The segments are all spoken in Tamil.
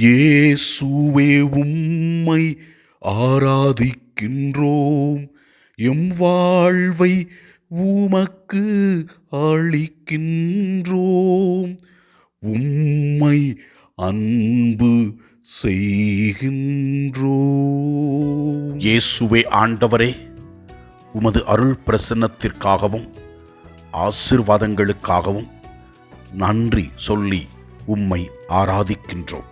இயேசுவே உம்மை ஆராதிக்கின்றோம். எம் வாழ்வை உமக்கு அளிக்கின்றோம். உம்மை அன்பு செய்கின்றோம். இயேசுவே ஆண்டவரே உமது அருள் பிரசன்னத்திற்காகவும் ஆசிர்வாதங்களுக்காகவும் நன்றி சொல்லி உம்மை ஆராதிக்கின்றோம்.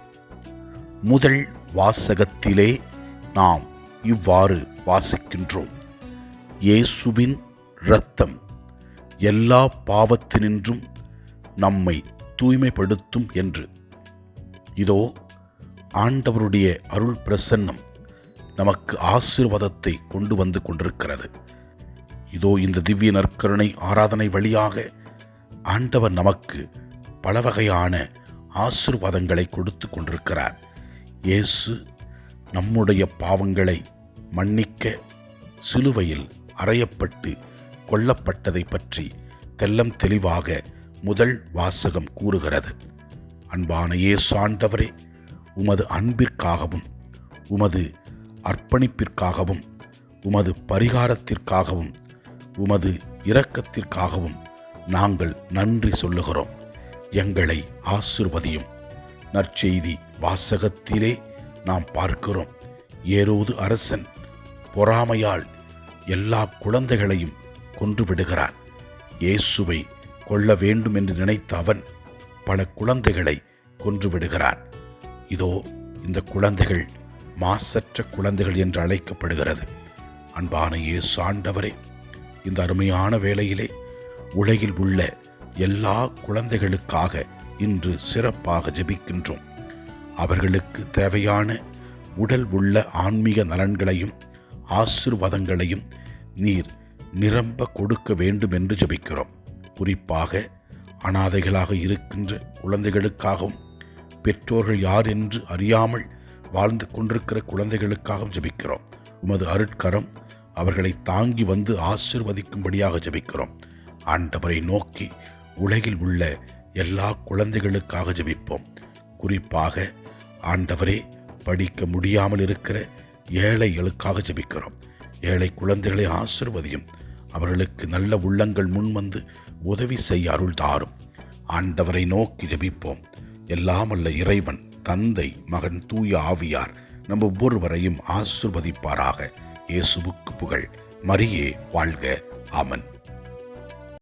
முதல் வாசகத்திலே நாம் இவ்வாறு வாசிக்கின்றோம். இயேசுவின் இரத்தம் எல்லா பாவத்தினின்றும் நம்மை தூய்மைப்படுத்தும் என்று. இதோ ஆண்டவருடைய அருள் பிரசன்னம் நமக்கு ஆசீர்வாதத்தை கொண்டு வந்து கொண்டிருக்கிறது. இதோ இந்த திவ்ய நற்கருணை ஆராதனை வழியாக ஆண்டவர் நமக்கு பல வகையான ஆசீர்வாதங்களை கொடுத்து கொண்டிருக்கிறார். இயேசு நம்முடைய பாவங்களை மன்னிக்க சிலுவையில் அறையப்பட்டு கொல்லப்பட்டதை பற்றி தெல்லம் தெளிவாக முதல் வாசகம் கூறுகிறது. அன்பான இயேசு ஆண்டவரே உமது அன்பிற்காகவும் உமது அர்ப்பணிப்பிற்காகவும் உமது பரிகாரத்திற்காகவும் உமது இரக்கத்திற்காகவும் நாங்கள் நன்றி சொல்லுகிறோம். எங்களை ஆசிர்வதியும். நற்செய்தி வாசகத்திலே நாம் பார்க்கிறோம். ஏரோது அரசன் பொறாமையால் எல்லா குழந்தைகளையும் கொன்று விடுகிறான். இயேசுவை கொள்ள வேண்டும் என்று நினைத்த அவன் பல குழந்தைகளை கொன்று விடுகிறான். இதோ இந்த குழந்தைகள் மாசற்ற குழந்தைகள் என்று அழைக்கப்படுகிறது. அன்பான இயேசு ஆண்டவரே இந்த அருமையான வேளையிலே உலகில் உள்ள எல்லா குழந்தைகளுக்காக இன்று சிறப்பாக ஜெபிக்கின்றோம். அவர்களுக்கு தேவையான உடல் உள்ள ஆன்மீக நலன்களையும் ஆசிர்வாதங்களையும் நீர் நிரம்ப கொடுக்க வேண்டும் என்று ஜெபிக்கிறோம். குறிப்பாக அனாதைகளாக இருக்கின்ற குழந்தைகளுக்காகவும் பெற்றோர்கள் யார் என்று அறியாமல் வாழ்ந்து கொண்டிருக்கிற குழந்தைகளுக்காகவும் ஜெபிக்கிறோம். உமது அருட்கரம் அவர்களை தாங்கி வந்து ஆசிர்வதிக்கும்படியாக ஜெபிக்கிறோம். ஆண்டவரை நோக்கி உலகில் உள்ள எல்லா குழந்தைகளுக்காக ஜெபிப்போம். குறிப்பாக ஆண்டவரே படிக்க முடியாமல் இருக்கிற ஏழைகளுக்காக ஜெபிக்கிறோம். ஏழை குழந்தைகளை ஆசிர்வதியும். அவர்களுக்கு நல்ல உள்ளங்கள் முன்வந்து உதவி செய்ய அருள் தாரும். ஆண்டவரை நோக்கி ஜெபிப்போம். எல்லாமல்ல இறைவன் தந்தை மகன் தூய ஆவியார் நம்ம ஒவ்வொருவரையும் ஆசிர்வதிப்பாராக. இயேசுவுக்கு புகழ். மரியே வாழ்க. ஆமன்.